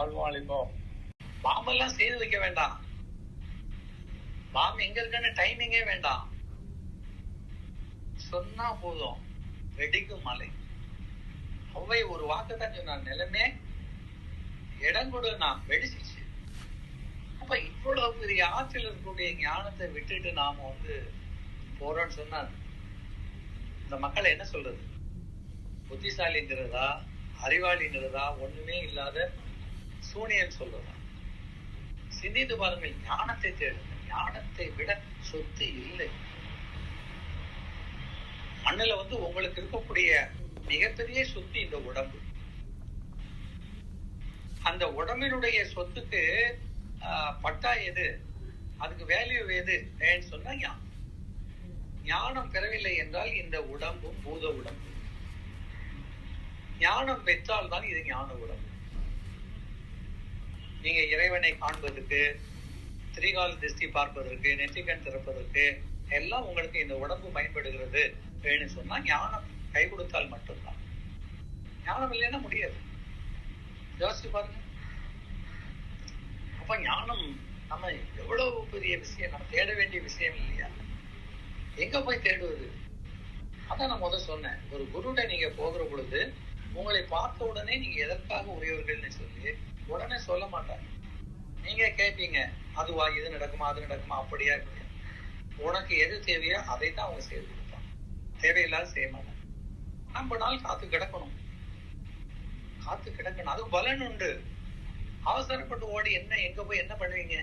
வாழ்வாளிப்போம். பாம்பெல்லாம் செய்து வைக்க வேண்டாம். பாம்பு எங்க இருக்குன்னு டைமிங்கே வேண்டாம். சொன்னா போதும். வெடிக்கும் மலை அவை ஒரு வாக்கு தான் சொன்னார் நிலமே இடம் கொடு நான் வெடிச்சிச்சு. அப்ப இவ்வளவு பெரிய ஆற்றில் இருக்கக்கூடிய ஞானத்தை விட்டுட்டு நாம வந்து போறோம்னு சொன்னா இந்த மக்களை என்ன சொல்றது? புத்திசாலிங்கிறதா அறிவாளிங்கிறதா ஒண்ணுமே இல்லாத சூனியன் சொல்றதா சிந்தித்து பாருங்கள் ஞானத்தை தேடுங்க ஞானத்தை விட சொத்து இல்லை. மண்ணுல வந்து உங்களுக்கு இருக்கக்கூடிய மிகப்பெரிய சொத்து இந்த உடம்பு. அந்த உடம்பினுடைய சொத்துக்கு ஆஹ், பட்டா எது? அதுக்கு வேல்யூ எது? ஏன்னு சொன்னா ஞானம். ஞானம் பெறவில்லை என்றால் இந்த உடம்பும் பூத உடம்பு. ஞானம் பெற்றால் தான் இது ஞான உடம்பு. நீங்க இறைவனை காண்பதற்கு திரிகால திருஷ்டி பார்ப்பதற்கு நெற்றிக்கண் திறப்பதற்கு எல்லாம் உங்களுக்கு இந்த உடம்பு பயன்படுகிறது அப்படின்னு சொன்னா ஞானம் கை கொடுத்தால் மட்டும்தான். ஞானம் இல்லைன்னா முடியாது. யோசிச்சு பாருங்க. அப்ப ஞானம் நம்ம எவ்வளவு பெரிய விஷயம் நம்ம தேட வேண்டிய விஷயம் இல்லையா? எங்க போய் தேடுவது? அதான் நான் முதல் சொன்னேன். ஒரு குருட நீங்க போகிற பொழுது உங்களை பார்த்த உடனே நீங்க எதற்காக உரியவர்கள்னு சொல்லி உடனே சொல்ல மாட்டாங்க நீங்க கேட்பீங்க அதுவா இது நடக்குமா அது நடக்குமா அப்படியா இருக்கு உனக்கு எது தேவையோ அதை தான் அவங்க செய்து கொடுப்பாங்க. தேவையில்லாத செய்ய மாட்டாங்க. நம்ம நாள் காத்து கிடக்கணும். காத்து கிடக்கணும். அது பலன் உண்டு. அவசரப்பட்டு ஓடி என்ன எங்க போய் என்ன பண்ணுவீங்க?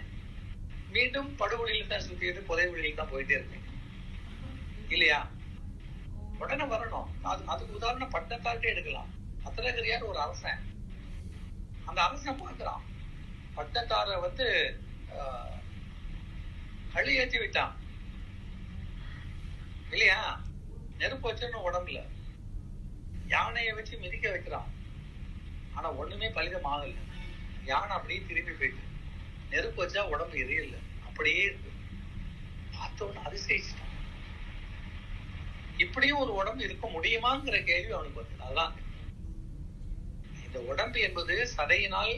மீண்டும் படுகொலியில் தான் சுத்திட்டு புதைவெளியில் தான் போயிட்டே இருப்பீங்க. இல்லையா? உடனே வரணும். அது அதுக்கு உதாரணம் பட்டத்தாட்டே எடுக்கலாம். பத்திரகிரியார் ஒரு அரசன். அந்த அரசன் பார்க்கிறான். பட்டத்தார வந்து ஆஹ், கழி ஏற்றி விட்டான். இல்லையா? நெருப்பு வச்சிருந்த உடம்புல. யானையை வச்சு மிதிக்க வைக்கிறான். ஆனா ஒண்ணுமே பலிதம் ஆகல யானை அப்படியே திரும்பி போயிட்டு நெருப்பு வச்சா உடம்பு எரியல. அப்படியே இருக்கு. பார்த்தவன அதிசயிச்சிட்டான். இப்படியும் ஒரு உடம்பு இருக்க முடியுமாங்கிற கேள்வி அவனுக்கு வந்தது அதான் இந்த உடம்பு என்பது சதையினால்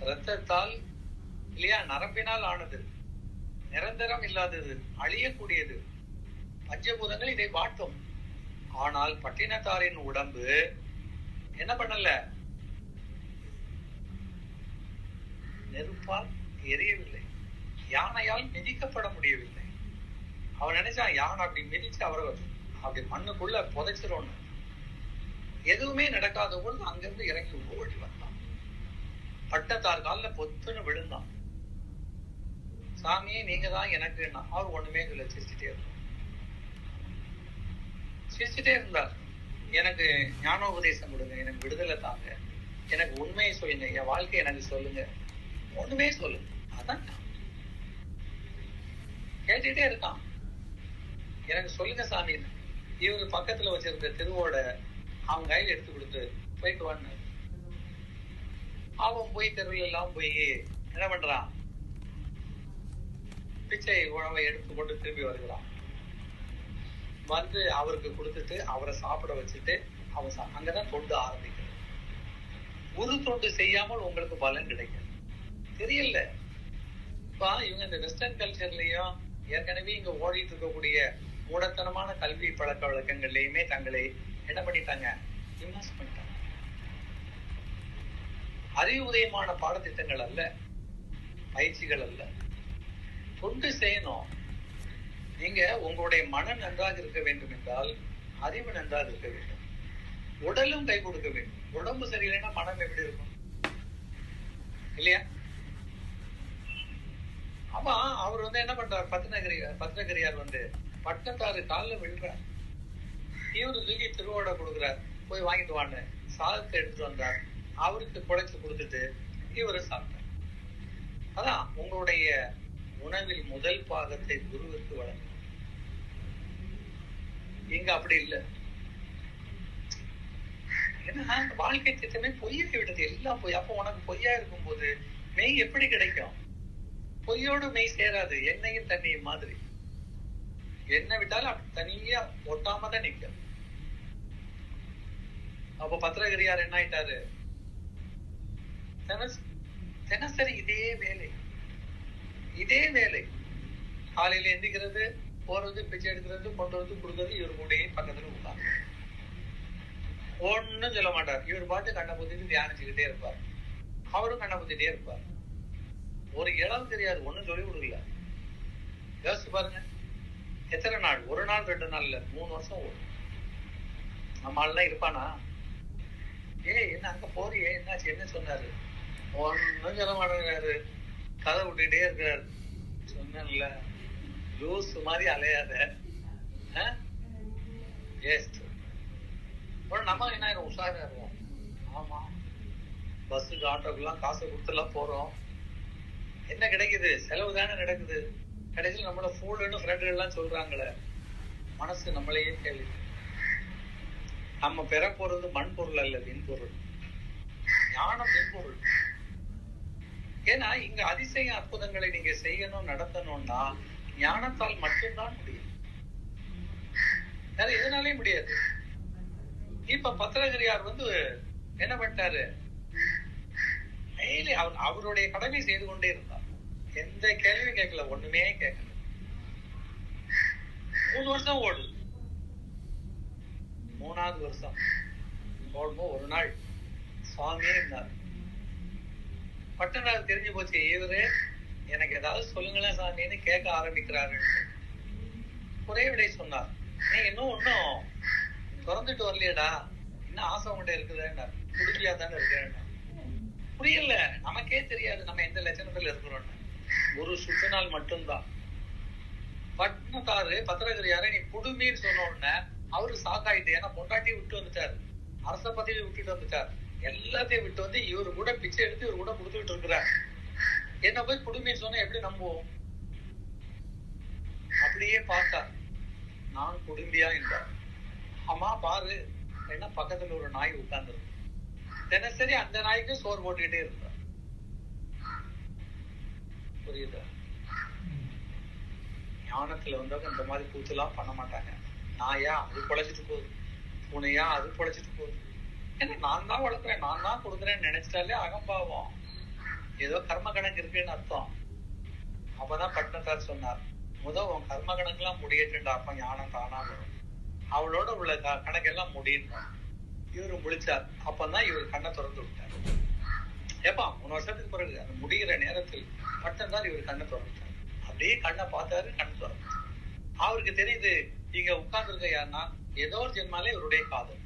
இரத்தத்தால் இல்லையா நரம்பினால் ஆனது. நிரந்தரம் இல்லாதது அழியக்கூடியது. பஞ்சபூதங்கள் இதை வாட்டும். ஆனால் பட்டினத்தாரின் உடம்பு என்ன பண்ணல? நெருப்பால் எரியவில்லை. யானையால் மிதிக்கப்பட முடியவில்லை. அவன் நினைச்சான் யானை அப்படி மிதிச்சு அவரை அப்படி மண்ணுக்குள்ள புதைச்சிரும்னு. எதுவுமே நடக்காத பொழுது அங்கிருந்து இறங்கி ஓடி வந்தான். பட்டத்தார் காலில் பொத்துன்னு விழுந்தான். சாமியே நீங்க தான் எனக்கு அவர் ஒண்ணுமே சொல்ல சிரிச்சுட்டே இருந்தார். சிரிச்சுட்டே இருந்தார். எனக்கு ஞானோபதேசம் கொடுங்க எனக்கு விடுதலை தாங்க. எனக்கு உண்மையை சொல்லுங்க என் வாழ்க்கை எனக்கு சொல்லுங்க. ஒண்ணுமே சொல்லுங்க அதான் கேட்டுட்டே இருக்கான். எனக்கு சொல்லுங்க சாமி இவங்க பக்கத்துல வச்சிருந்த திருவோட அவன் கையில எடுத்து கொடுத்து போயிட்டு வான்னு. அவன் போய் தெருவில் எல்லாம் போய் என்ன பண்றான்? பிச்சை உணவை எடுத்து கொண்டு திரும்பி வருகிறான். வந்து அவருக்கு கொடுத்துட்டு அவரை சாப்பிட வச்சுட்டு அவன் சா- அங்கதான் தொண்டு ஆரம்பிக்கிறது. ஒரு தொண்டு செய்யாமல் உங்களுக்கு பலன் கிடைக்கும். தெரியல. இப்ப இவங்க இந்த வெஸ்டர்ன் கல்ச்சர்லயும் ஏற்கனவே இங்க ஓடிட்டு இருக்கக்கூடிய மூடத்தனமான கல்வி பழக்க வழக்கங்கள்லயுமே தங்களை என்ன பண்ணிட்டாங்க இன்வெஸ்ட் பண்ணிட்டாங்க. அறிவு உதயமான பாடத்திட்டங்கள் அல்ல பயிற்சிகள் அல்ல. தொண்டு செய்யணும். நீங்க உங்களுடைய மனம் நன்றாக இருக்க வேண்டும் என்றால் அறிவு நன்றாக இருக்க வேண்டும். உடலும் கை கொடுக்க வேண்டும். உடம்பு சரியில்லைன்னா மனம் எப்படி இருக்கும்? இல்லையா? ஆமா அவர் வந்து என்ன பண்றார்? பத்தினகிரியார் பத்தினகிரியார் வந்து பட்டத்தாறு காலில் விழுறார். இவரு தூக்கி திருவோட கொடுக்குறார். போய் வாங்கிட்டு வாங்க சாதத்தை எடுத்துட்டு வந்தார். அவருக்கு குழைச்சு கொடுத்துட்டு இவரு சாப்பிட்டார். அதான் உங்களுடைய உணவில் முதல் பாகத்தை குருவிற்கு வழங்கும். இங்க அப்படி இல்லை. ஏன்னா வாழ்க்கை திட்டமே பொய்யாகி விட்டது. எல்லாம் பொய். அப்போ உனக்கு பொய்யா இருக்கும் போது மெய் எப்படி கிடைக்கும்? பொய்யோடு மெய் சேராது. எண்ணெயும் தண்ணியும் மாதிரி. என்ன விட்டாலும் அப்படி தனியா ஒட்டாம தான் நிக்கும் அப்ப பத்திரகிரியார் என்ன ஆயிட்டாரு தினசரி இதே வேலை. இதே வேலை. காலையில எந்திக்கிறது போறது பிச்சை எடுக்கிறது கொண்டு வந்து கொடுக்கறது இவர் கூடயே பக்கத்துல உட்கார்ந்து ஒண்ணும் சொல்ல மாட்டார். இவர் பாட்டு கண்ணை புத்திட்டு தியானிச்சுக்கிட்டே இருப்பார். அவரும் கண்ணை புத்திட்டே இருப்பார். ஒரு இடம் தெரியாது ஒண்ணும் சொல்லி கொடுக்கல. யோசிச்சு பாருங்க. எத்தனை நாள்? ஒரு நாள் ரெண்டு நாள் இல்ல. மூணு வருஷம் ஓடும். நம்ம ஆள்லாம் இருப்பானா? ஏய் என்ன அங்க போறியே? என்னாச்சு? என்ன சொன்னாரு? ஒன்னும் சொல்ல மாட்டேங்கிறாரு. கதை விட்டுட்டே இருக்கிறாரு. சொன்னல லூஸ் மாதிரி அலையாத. வேஸ்ட் நம்ம என்ன ஆயிரும்? உஷாரா இருக்கும் ஆமா. பஸ்ஸுக்கு ஆட்டோக்கெல்லாம் காசு கொடுத்துலாம் போறோம். என்ன கிடைக்குது? செலவு தானே நடக்குது. கடைசியில் நம்மளை ஃபூலுன்னு ஃப்ரெண்டுகள்லாம் சொல்கிறாங்களே சொல்றாங்களே. மனசு நம்மளையே கேள்வி. நம்ம பெற போறது மண் பொருள் அல்ல விண்பொருள் ஞானம் விண்பொருள் ஏன்னா இங்க அதிசய அற்புதங்களை நீங்க செய்யணும் நடத்தணும்னா ஞானத்தால் மட்டும்தான் முடியும். வேற எதனாலே முடியாது? இப்ப பத்திரகிரியார் வந்து என்ன பண்ணிட்டாரு? டெய்லி அவர் அவருடைய கடமை செய்து கொண்டே இருந்தார். எந்த கேள்வியும் கேட்கல ஒண்ணுமே கேட்கல. மூணு வருஷம் ஓடுது மூணாவது வருஷம் ஓடும்போது ஒரு நாள் சுவாமியே இருந்தார் பட்டனார் தெரிஞ்சு போச்சு இவரு எனக்கு ஏதாவது சொல்லுங்களேன் சாமின்னு கேட்க ஆரம்பிக்கிறாரு குறை விடை சொன்னார் நீ இன்னும் ஒன்னும் திறந்துட்டு வரலையடா இன்னும் ஆசை உங்கள்கிட்ட இருக்குதுன்னா குடிச்சியா தானே இருக்கேன் புரியல நமக்கே தெரியாது நம்ம எந்த லட்சணத்துல இருக்கிறோம்னு ஒரு சுத்தினால் மட்டும்தான் பட்னத்தாரு பத்திரகிரியார நீ குடுமின்னு சொன்ன உடனே அவரு சாக்காயிட்டு ஏன்னா பொண்டாட்டியும் விட்டு வந்துட்டாரு. அரச பதவி விட்டுட்டு வந்துட்டார். எல்லாத்தையும் விட்டு வந்து இவரு கூட பிச்சை எடுத்து இவரு கூட கொடுத்துட்டு இருக்கிறார். என்ன போய் குடும்பம் சொன்னா எப்படி நம்புவோம்? அப்படியே பார்த்தார். நான் குடும்பியா என்றார். ஆமா பாரு என்ன பக்கத்துல ஒரு நாய் உட்கார்ந்து தினசரி அந்த நாய்க்கு சோறு போட்டுக்கிட்டே இருந்தார். புரியுதா? ஞானத்துல வந்தவங்க இந்த மாதிரி கூத்துலாம் பண்ண மாட்டாங்க. நாயா அது பொழைச்சிட்டு போகுது. பூனையா அது பொழைச்சிட்டு போகுது. ஏன்னா நான் தான் வளர்க்குறேன் நான் தான் கொடுக்குறேன்னு நினைச்சிட்டாலே அகம்பாவம் ஏதோ கர்ம கணக்கு இருக்குன்னு அர்த்தம். அப்பதான் பட்டினத்தார் சொன்னார் முத உன் கர்ம கணக்கெல்லாம் முடியட்டுண்டா அப்ப ஞானம் தானா வரும். அவளோட உள்ள கணக்கெல்லாம் முடியணும். இவரு முடிச்சார் அப்பதான் இவர் கண்ணை திறந்து விட்டார். ஏப்பா மூணு வருஷத்துக்கு பிறகு அந்த முடிகிற நேரத்தில் மட்டும்தான் இவர் கண்ணை திறந்துட்டார். அப்படியே கண்ணை பார்த்தாரு கண்ணை திறந்து அவருக்கு தெரியுது இங்க உட்கார்ந்துருக்க யாருன்னா ஏதோ ஒரு ஜென்மாலே இவருடைய காதல்.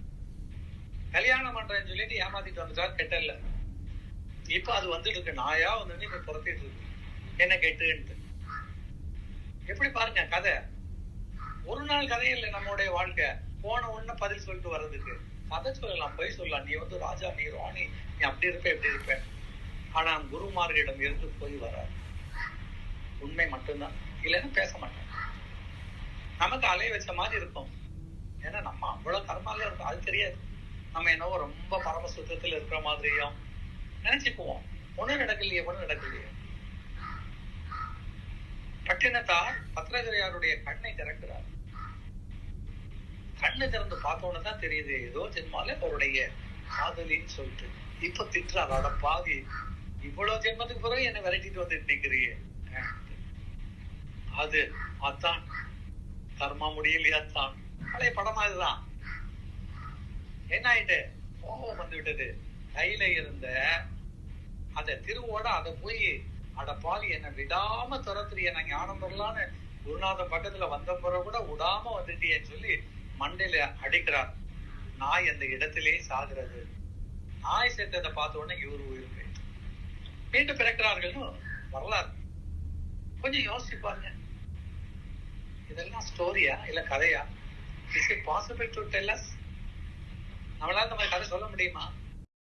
கல்யாணம் பண்றேன்னு சொல்லிட்டு ஏமாத்திட்டு வந்துட்டார் இல்ல இப்ப அது வந்துட்டு இருக்கு. நாயா வந்து இப்ப புறத்திட்டு இருக்கு. என்ன கெட்டுன்ட்டு. எப்படி பாருங்க கதை. ஒரு நாள் கதை இல்லை நம்மளுடைய வாழ்க்கை. போன உடனே பதில் சொல்லிட்டு வர்றதுக்கு. கதை சொல்லலாம் போய் சொல்லலாம். நீ வந்து ராஜா நீ ராணி நீ அப்படி இருப்ப எப்படி இருப்ப. ஆனா குருமார்களிடம் இருந்து போய் வராது. உண்மை மட்டும்தான். இல்லைன்னா பேச மாட்டேன். நமக்கு அலைய வச்ச மாதிரி இருக்கும். ஏன்னா நம்ம அவ்வளவு கர்மால இருக்கும். அது தெரியாது. நம்ம என்னவோ ரொம்ப பரம சுத்தத்துல இருக்கிற மாதிரியும் நினைச்சுக்குவோம். ஒண்ணு நடக்கலையே ஒண்ணும் நடக்கலையே. பட்டினத்தார் பத்திரகிரியாருடைய கண்ணை திறக்கிறார். கண்ணு திறந்து பார்த்தோன்னு தான் தெரியுது ஏதோ ஜென்மால அவருடைய காதலின்னு சொல்லிட்டு. இப்ப திட்டுறாரு அட பாதி இவ்வளவு ஜென்மத்துக்கு பிறகு என்ன விரட்டிட்டு வந்து நிக்கிறியே அது அதான். கர்மா முடியலையா தான் பழைய படமா இதுதான். என்ன ஆயிட்டு கோபம் வந்து விட்டது. கையில இருந்த அந்த திருவோட அதை போய் அட பாதி என்ன விடாம துரத்துறிய நான் ஞானம் பெறலான்னு குருநாதன் பக்கத்துல வந்த பிறகு கூட விடாம வந்துட்டியேன்னு சொல்லி மண்டையில அடிக்கிறார். நாய் அந்த இடத்திலே சாகிறது. நாய் செத்ததை பார்த்த உடனே இவரு உயிர் மீண்டும் பிறக்கிறார்கள்னு வரலாறு. கொஞ்சம் யோசிப்பாங்க இதெல்லாம் ஸ்டோரியா இல்ல கதையா? Is it possible to tell us நம்மளால நம்ம கதை சொல்ல முடியுமா?